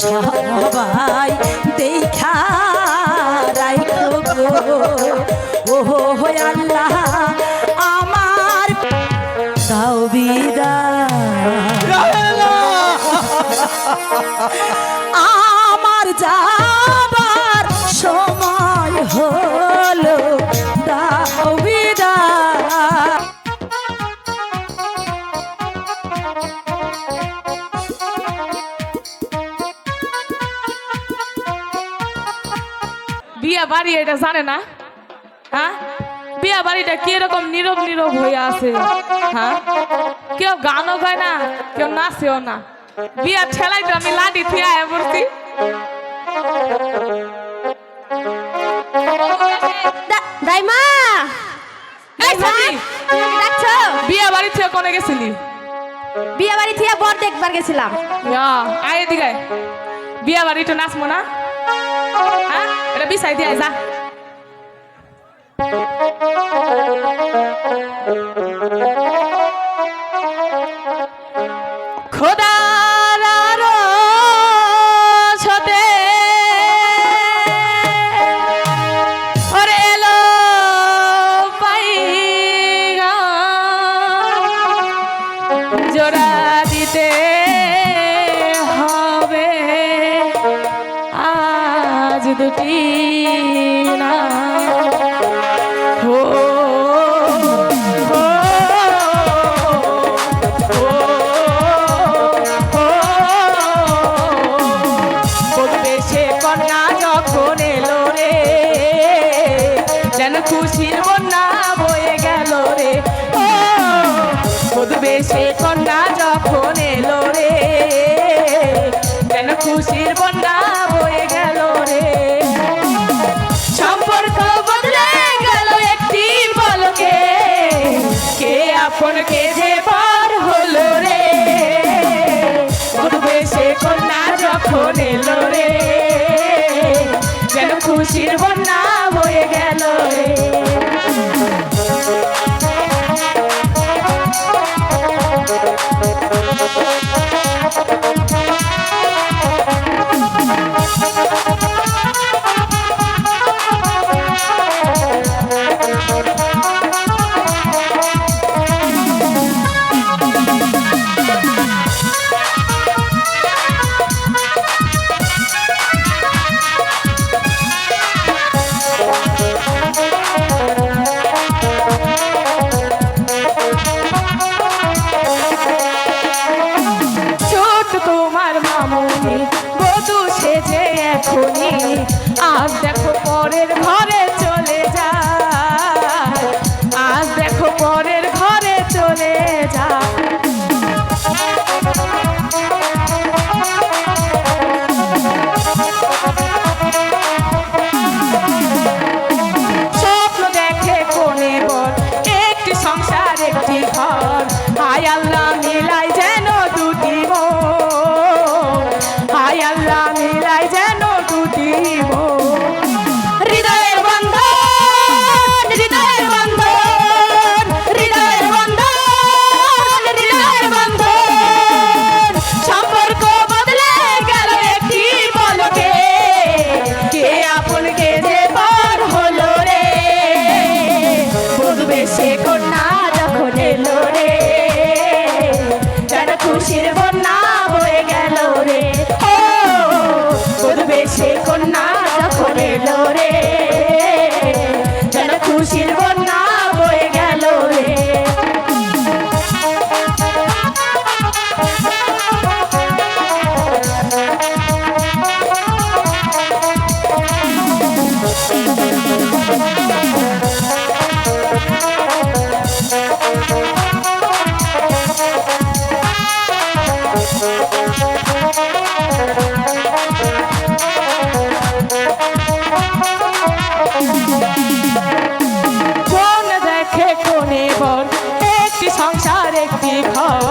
সবাই দেখা রাইখো ও হো আল্লাহ আমার বিদায়। বাড়ি এটা জানে না? হ্যাঁ? বিয়া বাড়িটা কীরকম নীরব নীরব হয়ে আছে? হ্যাঁ? কেউ গানও গায় না কেউ নাচেও না। বিয়া ঠেলাই তো আমি লাডি থিয়া পড়ছি। দাইমা! এই সখী, ডাকছো? বিয়া বাড়ি থেকে কোনে গেছিলি? বিয়ে বাড়ি থেকে বর দেখবার গেছিলাম। আয় এদিকে বিয়া বাড়ি তো নাচবো না? হ্যাঁ এটা বিছাই দিয়ে আয়, যা খোদার আজ দুটি না। যেন খুশির বন্যা বয়ে গেল রে। ও বধুবে সে কন্যা যখন এলো রে, যেন খুশির যেন হয়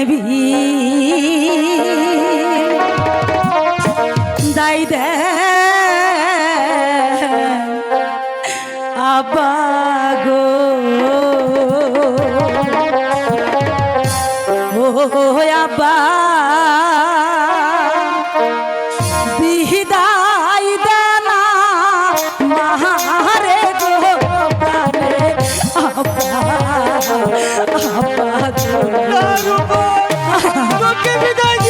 জানবি দাই দে। আবা গো। ও আবা বিহিদা তোমাকে বিদায়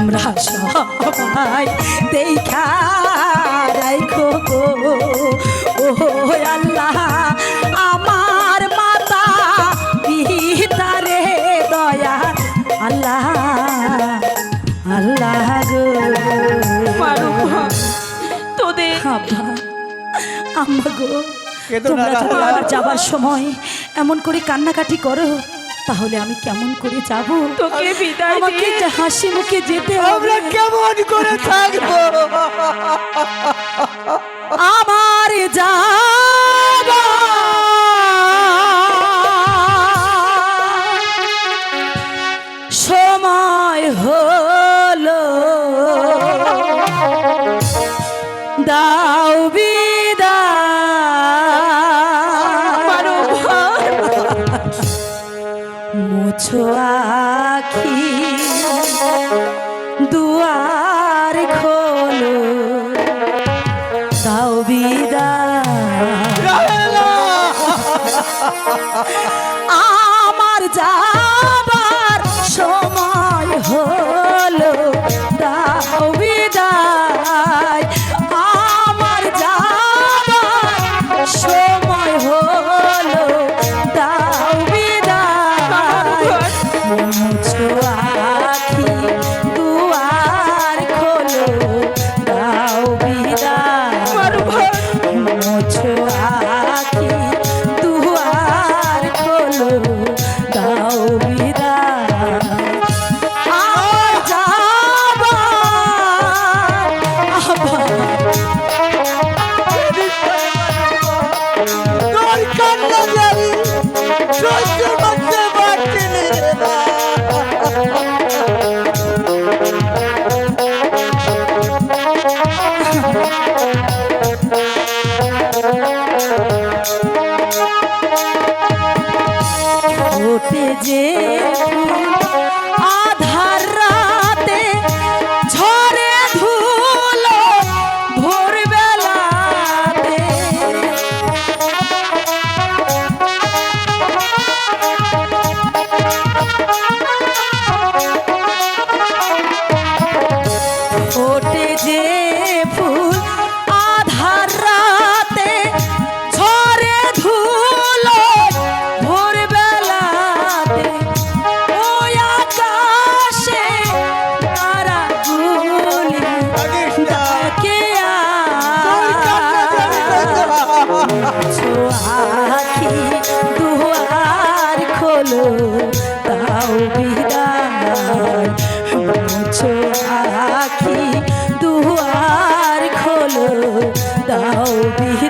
তোমরা সবাই দেখা রাখো ও আল্লাহ আমার মাতা পিতা দয়া। আল্লাহ আল্লাহ গো। তোদের আম্মা গো তোমরা যাবার সময় এমন করে কান্নাকাটি করো। তাহলে আমি কেমন করে যাব? তোকে বিদায় আমাকে হাসি মুখে যেতে আমরা কেমন করে থাকব? আমার যা সময় হয় যে পাখি দুয়ার খোলো দাও বিহ